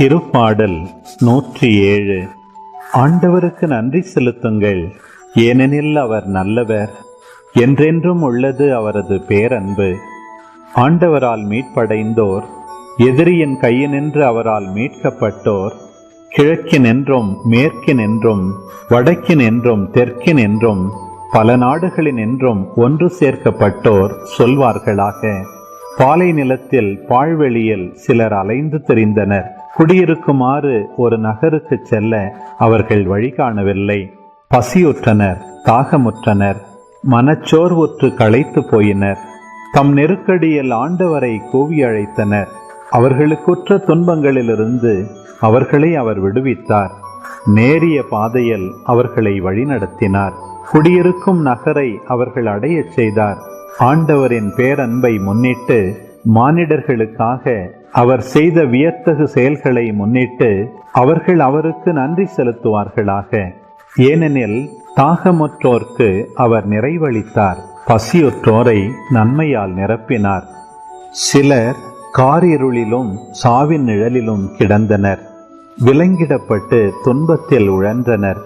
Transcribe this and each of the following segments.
திருப்பாடல் நூற்றி ஏழு ஆண்டவருக்கு நன்றி செலுத்துங்கள். ஏனெனில் அவர் நல்லவர். என்றென்றும் உள்ளது அவரது பேரன்பு. ஆண்டவரால் மீட்படைந்தோர். எதிரியின் கையினின்று அவரால் மீட்கப்பட்டோர். கிழக்கினென்றும் மேற்கினென்றும் வடக்கினென்றும் தெற்கினென்றும் பல நாடுகளினின்றும் ஒன்று சேர்க்கப்பட்டோர் சொல்வார்களாக. பாலை நிலத்தில் பாழ்வெளியில் சிலர் அலைந்து தெரிந்தனர். குடியிருக்குமாறு ஒரு நகருக்கு செல்ல அவர்கள் வழி காணவில்லை. பசியுற்றனர் தாகமுற்றனர் மனச்சோர்வுற்று களைத்து போயினர். தம் நெருக்கடியில் ஆண்டவரை கூவி அழைத்தனர். அவர்களுக்குற்ற துன்பங்களிலிருந்து அவர்களை அவர் விடுவித்தார். நேரிய பாதையில் அவர்களை வழிநடத்தினார். குடியிருக்கும் நகரை அவர்கள் அடையச் செய்தார். ஆண்டவரின் பேரன்பை முன்னிட்டு மானிடர்களுக்காக அவர் செய்த வியத்தகு செயல்களை முன்னிட்டு அவர்கள் அவருக்கு நன்றி செலுத்துவார்களாக. ஏனெனில் தாகமற்றோர்க்கு அவர் நிறைவளித்தார் பசியுற்றோரை நன்மையால் நிரப்பினார். சிலர் காரிருளிலும் சாவின் நிழலிலும் கிடந்தனர் விலங்கிடப்பட்டு துன்பத்தில் உழன்றனர்.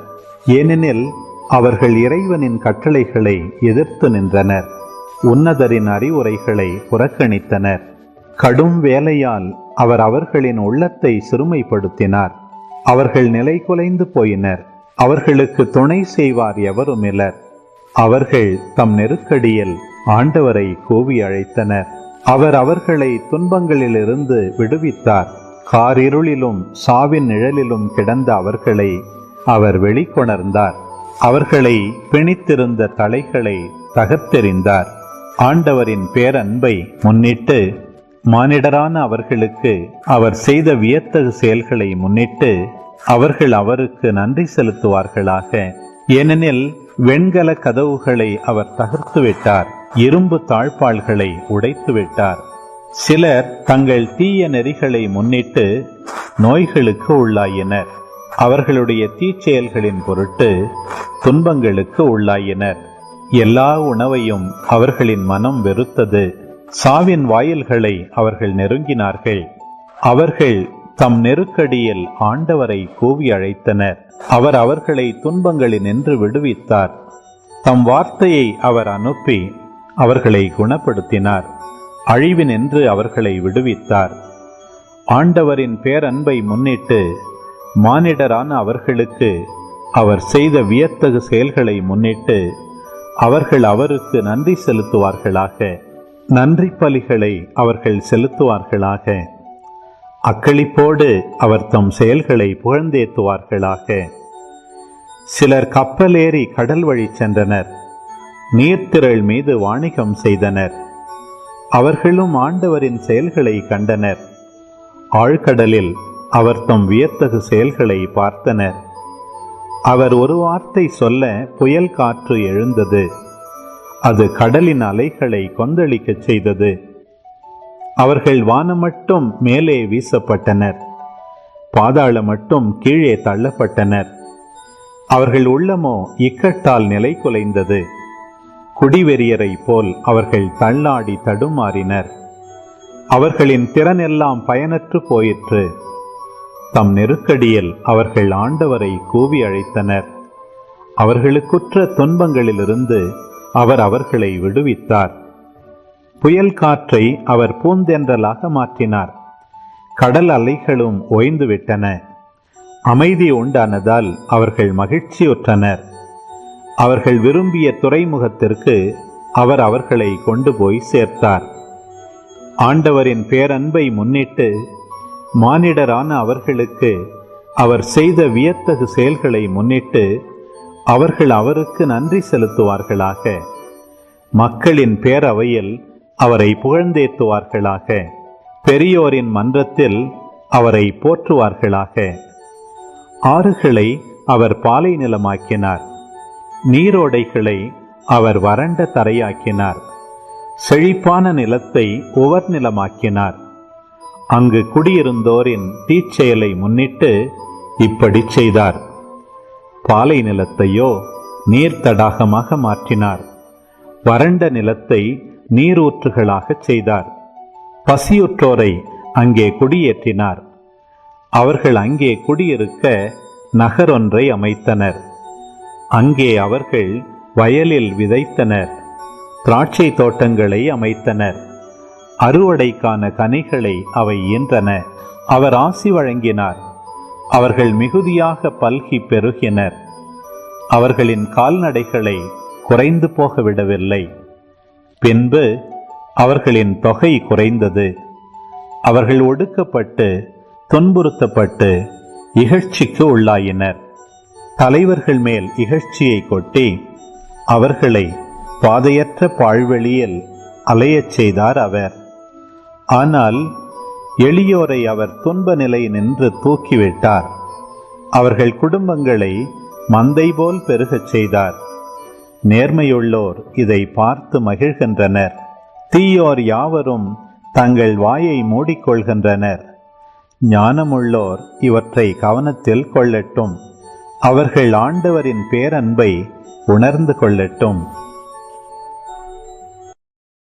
ஏனெனில் அவர்கள் இறைவனின் கட்டளைகளை எதிர்த்து நின்றனர். உன்னதரின் அறிவுரைகளை புறக்கணித்தனர். கடும் வேலையால் அவர் அவர்களின் உள்ளத்தை சிறுமைப்படுத்தினார். அவர்கள் நிலை குலைந்து போயினர். அவர்களுக்கு துணை செய்வார் எவருமிலர் அவர்கள் தம் நெருக்கடியில் ஆண்டவரை கூவி அழைத்தனர். அவர் அவர்களை துன்பங்களிலிருந்து விடுவித்தார். காரிருளிலும் சாவின் நிழலிலும் கிடந்த அவர்களை அவர் வெளிக்கொணர்ந்தார். அவர்களை பிணித்திருந்த தலைகளை தகர்த்தெறிந்தார். ஆண்டவரின் பேரன்பை முன்னிட்டு மானிடரான அவர்களுக்கு அவர் செய்த வியத்தகு செயல்களை முன்னிட்டு அவர்கள் அவருக்கு நன்றி செலுத்துவார்களாக. ஏனெனில் வெண்கல கதவுகளை அவர் தகர்த்து விட்டார் இரும்பு தாழ்பாள்களை உடைத்து விட்டார் சிலர் தங்கள் தீய நெறிகளை முன்னிட்டு நோய்களுக்கு உள்ளாயினர். அவர்களுடைய தீச்செயல்களின் பொருட்டு துன்பங்களுக்கு உள்ளாயினர். எல்லா உணவையும் அவர்களின் மனம் வெறுத்தது. சாவின் வாயில்களை அவர்கள் நெருங்கினார்கள். அவர்கள் தம் நெருக்கடியில் ஆண்டவரை கூவி அழைத்தனர். அவர் அவர்களை துன்பங்களினின்று விடுவித்தார். தம் வார்த்தையை அவர் அனுப்பி அவர்களை குணப்படுத்தினார். அழிவினின்று அவர்களை விடுவித்தார். ஆண்டவரின் பேரன்பை முன்னிட்டு மானிடரான அவர்களுக்கு அவர் செய்த வியத்தகு செயல்களை முன்னிட்டு அவர்கள் அவருக்கு நன்றி செலுத்துவார்களாக. நன்றி பலிகளை அவர்கள் செலுத்துவார்களாக. அக்களிப்போடு அவர் தம் செயல்களை புகழ்ந்தேத்துவார்களாக சிலர் கப்பலேறி கடல் வழி சென்றனர். நீர்த்திரள் மீது வாணிகம் செய்தனர். அவர்களும் ஆண்டவரின் செயல்களை கண்டனர். ஆழ்கடலில் அவர் தம் வியத்தகு செயல்களை பார்த்தனர். அவர் ஒரு வார்த்தை சொல்ல புயல் காற்று எழுந்தது. அது கடலின் அலைகளை கொந்தளிக்கச் செய்தது. அவர்கள் வானம் மட்டும் மேலே வீசப்பட்டனர். பாதாள மட்டும் கீழே தள்ளப்பட்டனர். அவர்கள் உள்ளமோ இக்கட்டால் நிலை குலைந்தது. குடிவெறியரை போல் அவர்கள் தள்ளாடி தடுமாறினர். அவர்களின் திறனெல்லாம் பயனற்று போயிற்று. தம் நெருக்கடியில் அவர்கள் ஆண்டவரை கூவி அழைத்தனர். அவர்களுக்குற்ற துன்பங்களிலிருந்து அவர் அவர்களை விடுவித்தார். புயல் காற்றை அவர் பூந்தென்றலாக மாற்றினார். கடல் அலைகளும் ஓய்ந்துவிட்டன. அமைதி உண்டானதால் அவர்கள் மகிழ்ச்சியுற்றனர். அவர்கள் விரும்பிய துறைமுகத்திற்கு அவர் அவர்களை கொண்டு போய் சேர்த்தார். ஆண்டவரின் பேரன்பை முன்னிட்டு மானிடரான அவர்களுக்கு அவர் செய்த வியத்தகு செயல்களை முன்னிட்டு அவர்கள் அவருக்கு நன்றி செலுத்துவார்களாக. மக்களின் பேரவையில் அவரை புகழ்ந்தேத்துவார்களாக பெரியோரின் மன்றத்தில் அவரை போற்றுவார்களாக. ஆறுகளை அவர் பாலை நிலமாக்கினார். நீரோடைகளை அவர் வறண்ட தரையாக்கினார். செழிப்பான நிலத்தை உவர் நிலமாக்கினார். அங்கு குடியிருந்தோரின் தீச்செயலை முன்னிட்டு இப்படி செய்தார். பாலை நிலத்தையோ நீர் தடாகமாக மாற்றினார். வறண்ட நிலத்தை நீரூற்றுகளாகச் செய்தார். பசியுற்றோரை அங்கே குடியேற்றினார். அவர்கள் அங்கே குடியிருக்க நகரொன்றை அமைத்தனர். அங்கே அவர்கள் வயலில் விதைத்தனர். திராட்சை தோட்டங்களை அமைத்தனர். அறுவடைக்கான கனிகளை அவை ஈன்றன அவர் ஆசி வழங்கினார். அவர்கள் மிகுதியாக பல்கி பெருகினர். அவர்களின் கால்நடைகளை குறைந்து போக விடவில்லை பின்பு அவர்களின் தொகை குறைந்தது. அவர்கள் ஒடுக்கப்பட்டு துன்புறுத்தப்பட்டு இகழ்ச்சிக்கு உள்ளாயினர். தலைவர்கள் மேல் இகழ்ச்சியை கொட்டி அவர்களை பாதையற்ற பாழ்வெளியில் அலையச் செய்தார் அவர். ஆனால் எளியோரை அவர் துன்ப நிலை நின்று தூக்கிவிட்டார். அவர்கள் குடும்பங்களை மந்தை போல் பெருகச் செய்தார். நேர்மையுள்ளோர் இதை பார்த்து மகிழ்கின்றனர். தீயோர் யாவரும் தங்கள் வாயை மூடிக்கொள்கின்றனர். ஞானமுள்ளோர் இவற்றை கவனத்தில் கொள்ளட்டும். அவர்கள் ஆண்டவரின் பேரன்பை உணர்ந்து கொள்ளட்டும்.